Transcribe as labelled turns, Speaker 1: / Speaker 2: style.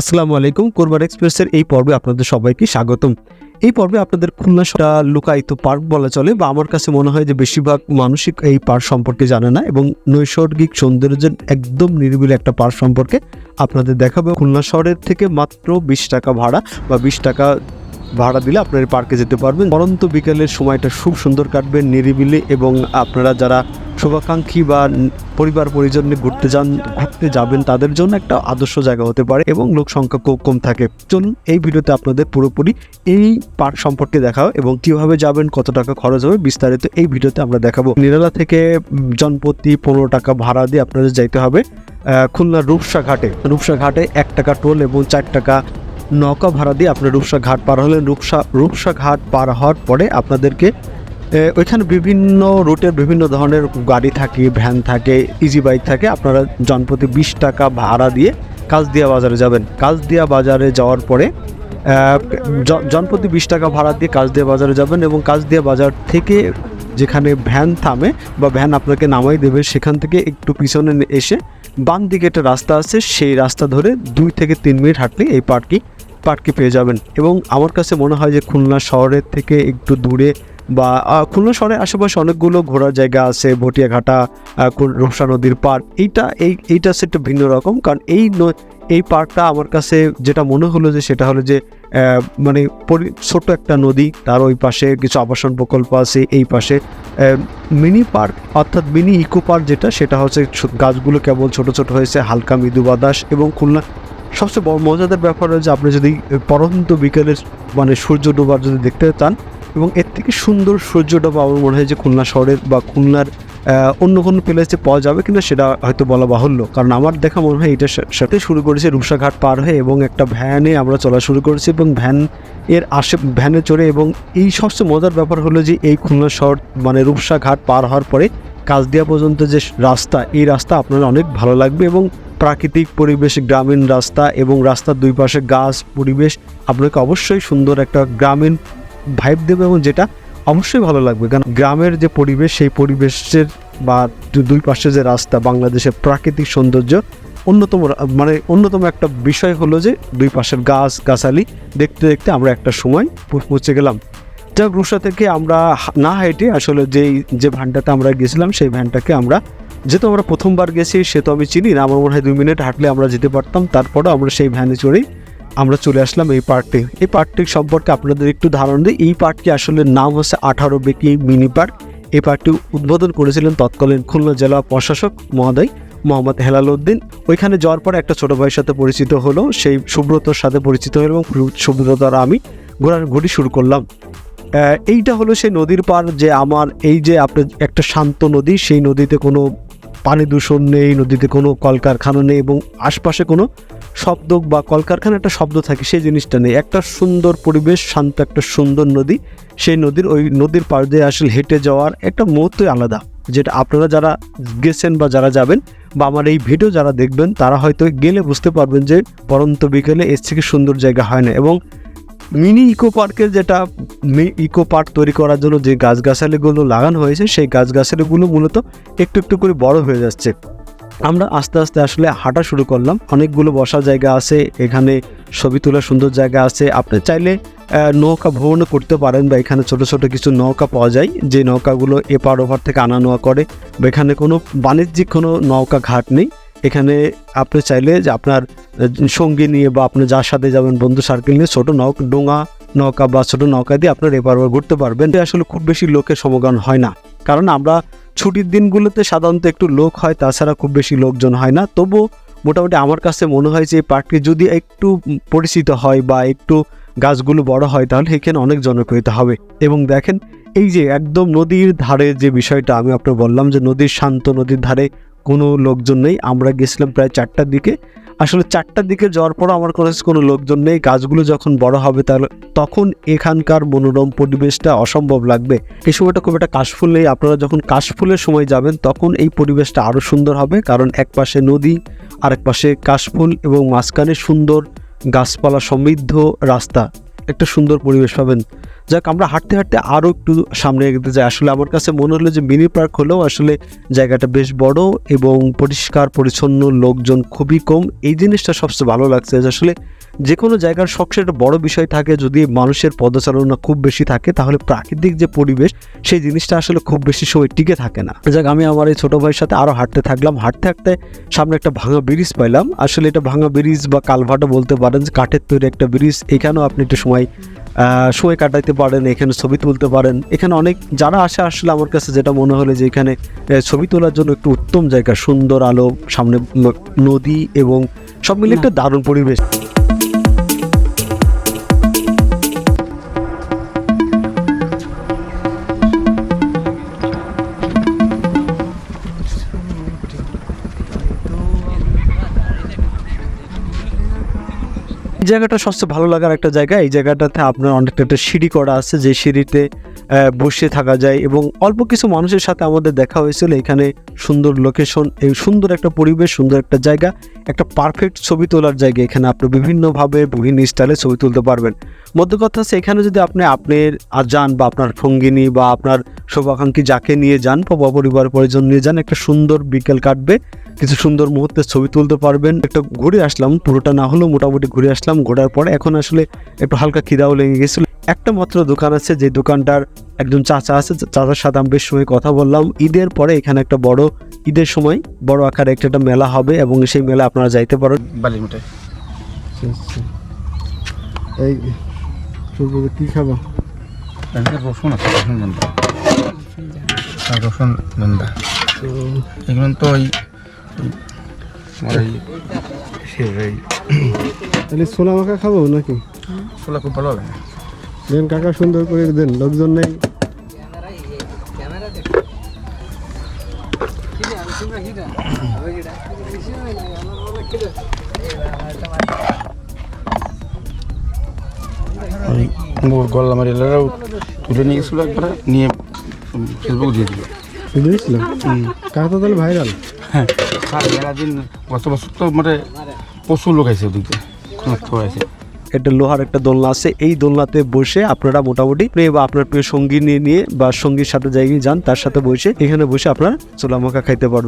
Speaker 1: আসসালামু আলাইকুম কোরবার এক্সপ্রেসের এই পর্বে আপনাদের সবাইকে স্বাগতম। এই পর্বে আপনাদের খুলনা একটা লুকায়িত পার্ক বলা চলে বা আমার কাছে মনে হয় যে বেশিরভাগ মানসিক এই পার্ক সম্পর্কে জানে না এবং নৈসর্গিক সৌন্দর্যের একদম নিরিবিলি একটা পার্ক সম্পর্কে আপনাদের দেখাবে। খুলনা শহরের থেকে মাত্র বিশ টাকা ভাড়া বা বিশ টাকা ভাড়া দিলে আপনারা পার্কে যেতে পারবেন। পরন্ত বিকেলের সময়টা খুব সুন্দর কাটবে, নিরিবিলি এবং আপনারা যারা শুভাকাঙ্ক্ষী বা পরিবার পরিজন ঘুরতে যান, ঘুরতে যাবেন, তাদের জন্য একটা আদর্শ জায়গা হতে পারে এবং লোক সংখ্যা খুব কম থাকে। চলুন এই ভিডিওতে আপনাদের পুরোপুরি এই পার্ক সম্পর্কে দেখাও এবং কীভাবে যাবেন, কত টাকা খরচ হবে বিস্তারিত এই ভিডিওতে আমরা দেখাবো। নিরালা থেকে জনপ্রতি পনেরো টাকা ভাড়া দিয়ে আপনাদের যাইতে হবে খুলনা রূপসা ঘাটে। রূপসা ঘাটে এক টাকা টোল এবং চার টাকা নৌকা ভাড়া দিয়ে আপনার রূপসা ঘাট পার হলেন। রূপসা রূপসা ঘাট পার হওয়ার পরে আপনাদেরকে ওইখানে বিভিন্ন রুটের বিভিন্ন ধরনের গাড়ি থাকে, ভ্যান থাকে ইজি বাইক থাকে। আপনারা জনপ্রতি বিশ টাকা ভাড়া দিয়ে কাজদিয়া বাজারে যাবেন। কাজদিয়া বাজারে যাওয়ার পরে জনপ্রতি বিশ টাকা ভাড়া দিয়ে কাজদিয়া বাজারে যাবেন এবং কাজদিয়া বাজার থেকে যেখানে ভ্যান থামে বা ভ্যান আপনাকে নামাই দেবে, সেখান থেকে একটু পিছনে এসে বাম দিকে একটা রাস্তা আছে, সেই রাস্তা ধরে দুই থেকে তিন মিনিট হাঁটলে এই পার্কটি পার্ককে পেয়ে যাবেন। এবং আমার কাছে মনে হয় যে খুলনা শহরের থেকে একটু দূরে বা খুলনা শহরের আশেপাশে অনেকগুলো ঘোরার জায়গা আছে, ভটিয়াঘাটা কুল- নদীর পার্ক। এইটা, এই, এইটা একটু ভিন্ন রকম। কারণ এই এই পার্কটা আমার কাছে যেটা মনে হলো যে সেটা হলো যে মানে ছোট একটা নদী, তার ওই পাশে কিছু আবাসন প্রকল্প আছে, এই পাশে। মিনি পার্ক অর্থাৎ মিনি ইকো পার্ক যেটা, সেটা হচ্ছে গাছগুলো কেবল ছোট ছোট হয়েছে, হালকা মৃদু বাতাস এবং খুলনা। সবচেয়ে বড় মজাদার ব্যাপার হচ্ছে আপনি যদি পরন্ত বিকেলের মানে সূর্য ডোবার যদি দেখতে চান, এবং এর থেকে সুন্দর সূর্য ডোবা, আমার মনে হয় যে খুলনা শহরের বা খুলনার অন্য কোনো প্লেসে পাওয়া যাবে কিনা সেটা হয়তো বলা বাহুল্য। কারণ আমার দেখা মনে হয় এটার সাথে শুরু করেছে রূপসাঘাট পার হয়ে এবং একটা ভ্যানে আমরা চলা শুরু করেছি এবং ভ্যান এর আশে ভ্যানে চড়ে এবং এই সবচেয়ে মজার ব্যাপার হলো যে এই খুলনা শহর মানে রূপসাঘাট পার হওয়ার পরে কাজদিয়া পর্যন্ত যে রাস্তা, এই রাস্তা আপনার অনেক ভালো লাগবে এবং প্রাকৃতিক পরিবেশ, গ্রামীণ রাস্তা এবং রাস্তার দুই পাশে গাছ, পরিবেশ আপনাকে অবশ্যই সুন্দর একটা গ্রামীণ ভাইব দেবে এবং যেটা অবশ্যই ভালো লাগবে, কারণ গ্রামের যে পরিবেশ, সেই পরিবেশের বা দুই পাশে যে রাস্তা, বাংলাদেশের প্রাকৃতিক সৌন্দর্য অন্যতম মানে অন্যতম একটা বিষয় হলো যে দুই পাশের গাছ, গাছালি, দেখতে দেখতে আমরা একটা সময় পৌঁছে গেলাম। যাক রুষা থেকে আমরা না হেঁটে আসলে যেই, যে ভ্যানটাতে আমরা গেছিলাম, সেই ভ্যানটাকে আমরা, যেহেতু আমরা প্রথমবার গেছি, সে তো আমি চিনি না, আমার মনে হয় দুই মিনিট হাঁটলে আমরা যেতে পারতাম, তারপরেও আমরা সেই ভ্যানে চড়েই আমরা চলে আসলাম এই পার্কটি। এই পার্কটি সম্পর্কে আপনাদের একটু ধারণা দিই। এই পার্কটি আসলে নাম হচ্ছে আঠারো বেকি মিনি পার্ক। এই পার্কটি উদ্বোধন করেছিলেন তৎকালীন খুলনা জেলা প্রশাসক মহোদয় মোহাম্মদ হেলাল উদ্দিন। ওইখানে যাওয়ার পরে একটা ছোট ভাইয়ের সাথে পরিচিত হলো। সেই সুব্রতর সাথে পরিচিত হলো এবং সুব্রত আর আমি ঘোরাঘুরি শুরু করলাম। এইটা হলো সেই নদীর পার যে আমার এই যে আপনার একটা শান্ত নদী, সেই নদীতে কোনো পানি দূষণ নেই, নদীতে কোনো কলকারখানা নেই এবং আশপাশে কোনো শব্দ বা কলকারখানা একটা শব্দ থাকে, সেই জিনিসটা নেই। একটা সুন্দর পরিবেশ, শান্ত একটা সুন্দর নদী, সেই নদীর ওই নদীর পার দিয়ে আসলে হেঁটে যাওয়ার একটা মুহূর্তই আলাদা। যেটা আপনারা যারা গেছেন বা যারা যাবেন বা আমার এই ভিডিও যারা দেখবেন, তারা হয়তো গেলে বুঝতে পারবেন যে পরন্ত বিকেলে এর থেকে সুন্দর জায়গা হয় না এবং মিনি ইকো পার্কের যেটা ইকো পার্ক তৈরি করার জন্য যে গাছগাছালিগুলো লাগানো হয়েছে, সেই গাছগাছালিগুলো মূলত একটু একটু করে বড় হয়ে যাচ্ছে। আমরা আস্তে আস্তে আসলে হাঁটা শুরু করলাম। অনেকগুলো বসার জায়গা আছে, এখানে ছবি তোলার সুন্দর জায়গা আছে। আপনি চাইলে নৌকা ভ্রমণও করতে পারেন বা এখানে ছোট ছোট কিছু নৌকা পাওয়া যায়, যে নৌকাগুলো এপার ওপার থেকে আনা নেওয়া করে। বা এখানে কোনো বাণিজ্যিক কোনো নৌকা ঘাট নেই। এখানে আপনি চাইলে যে আপনার সঙ্গী নিয়ে বা আপনি যার সাথে যাবেন, বন্ধু সার্কেল নিয়ে ছোটো নৌকা, ডোঙা নৌকা বা ছোটো নৌকা দিয়ে আপনার এপার ওপার ঘুরতে পারবেন। আসলে খুব বেশি লোকের সমাগম হয় না। কারণ আমরা ছুটির দিনগুলোতে সাধারণত একটু লোক হয়, তাছাড়া খুব বেশি লোকজন হয় না। তবু মোটামুটি আমার কাছে মনে হয় যে এই পার্কটি যদি একটু পরিচিত হয় বা একটু গাছগুলো বড় হয়, তাহলে এখানে অনেক জনপ্রিয়তা হবে। এবং দেখেন, এই যে একদম নদীর ধারে যে বিষয়টা আমি আপনার বললাম যে নদীর শান্ত, নদীর ধারে কোনো লোকজন নেই। আমরা গেছিলাম প্রায় চারটার দিকে। আসলে চারটার দিকে যাওয়ার পর আমার কাছে কোনো লোকজন নেই। গাছগুলো যখন বড় হবে তাহলে তখন এখানকার মনোরম পরিবেশটা অসম্ভব লাগবে। এই সময়টা খুব একটা কাশফুল নেই। আপনারা যখন কাশফুলের সময় যাবেন তখন এই পরিবেশটা আরও সুন্দর হবে। কারণ এক পাশে নদী, আরেক পাশে কাশফুল এবং মাঝখানে সুন্দর গাছপালা সমৃদ্ধ রাস্তা। একটা সুন্দর পরিবেশ পাবেন। যাক, আমরা হাঁটতে হাঁটতে আরও একটু সামনে এগোতে যাই। আসলে আমার কাছে মনে হলো যে মিনি পার্ক হলেও আসলে জায়গাটা বেশ বড় এবং পরিষ্কার, পরিচ্ছন্ন, লোকজন খুবই কম। এই জিনিসটা সবচেয়ে ভালো লাগছে যে আসলে যে কোনো জায়গার সবচেয়ে একটা বড় বিষয় থাকে, যদি মানুষের পদচারণা খুব বেশি থাকে, তাহলে প্রাকৃতিক যে পরিবেশ, সেই জিনিসটা আসলে খুব বেশি সময় টিকে থাকে না। যাক, আমি আমার এই ছোটো ভাইয়ের সাথে আরও হাঁটতে থাকলাম। হাঁটতে হাঁটতে সামনে একটা ভাঙা ব্রিজ পাইলাম। আসলে এটা ভাঙা ব্রিজ বা কালভাটও বলতে পারেন যে কাঠের তৈরি একটা ব্রিজ এখানেও আপনি একটু সময় আহ, সময় কাটাইতে পারেন এখানে ছবি তুলতে পারেন। এখানে অনেক যারা আসে আসলে আমার কাছে যেটা মনে হলো যে এখানে ছবি তোলার জন্য একটু উত্তম জায়গা সুন্দর আলো সামনে নদী এবং সব মিলে একটা দারুণ পরিবেশ। জায়গাটা সবচেয়ে ভালো লাগার একটা জায়গা, এই জায়গাটাতে আপনার অনেকটা একটা সিঁড়ি করা আছে, যে সিঁড়িতে বসে থাকা যায় এবং অল্প কিছু মানুষের সাথে আমাদের দেখা হয়েছিল। এখানে সুন্দর লোকেশন এই সুন্দর একটা পরিবেশ, সুন্দর একটা জায়গা, একটা পারফেক্ট ছবি তোলার জায়গা। এখানে আপনি বিভিন্নভাবে বিভিন্ন স্টাইলে ছবি তুলতে পারবেন। মধ্য কথা হচ্ছে, এখানে যদি আপনি আপনার যান বা আপনার সঙ্গিনী বা আপনার শুভাকাঙ্ক্ষী যাকে নিয়ে যান বা পরিবার পরিজন নিয়ে যান, একটা সুন্দর বিকেল কাটবে। কিছু সুন্দর মুহূর্তে ছবি তুলতে পারবেন। একটা ঘুরে আসলাম পুরোটা না হলেও মোটামুটি ঘুরে আসলাম ঘোরার পরে এখন আসলে একটু হালকা খিদাও লেগে গেছিল। একটা মাত্র দোকান আছে যে দোকানটার একজন চাচা আছে চাচার সাথে আমি বেশ সময় কথা বললাম। ঈদের পরে এখানে একটা বড় ঈদের সময় বড় আকারে একটা একটা মেলা হবে এবং সেই মেলা আপনারা যাইতে পারেন
Speaker 2: বালি মিঠাই
Speaker 3: এই কি খাব?
Speaker 2: রসুন আছে রসুন আর রসুন এগুলো তো ওই
Speaker 3: তাহলে ছোলা মাখা খাব নাকি?
Speaker 2: ছোলা খুব ভালো লাগে
Speaker 3: দেন কাকা সুন্দর করে দেন লোকজন নেই।
Speaker 2: গল্লা মারি এলাকাও তুলে নিয়ে গেছিল একবারে নিয়ে ফেসবুক দিয়ে দিল।
Speaker 3: বুঝেছিলাম কাকা তো তাহলে ভাইরাল
Speaker 2: হ্যাঁ গত বছর তো মানে প্রচুর লোক আছে
Speaker 1: একটা লোহার একটা দোলনা আছে, এই দোলনাতে বসে আপনারা মোটামুটি বা আপনার প্রিয় সঙ্গী নিয়ে নিয়ে বা সঙ্গীর সাথে জায়গায় যান, তার সাথে বসে এখানে বসে আপনারা চোলামাখা খাইতে পারবেন।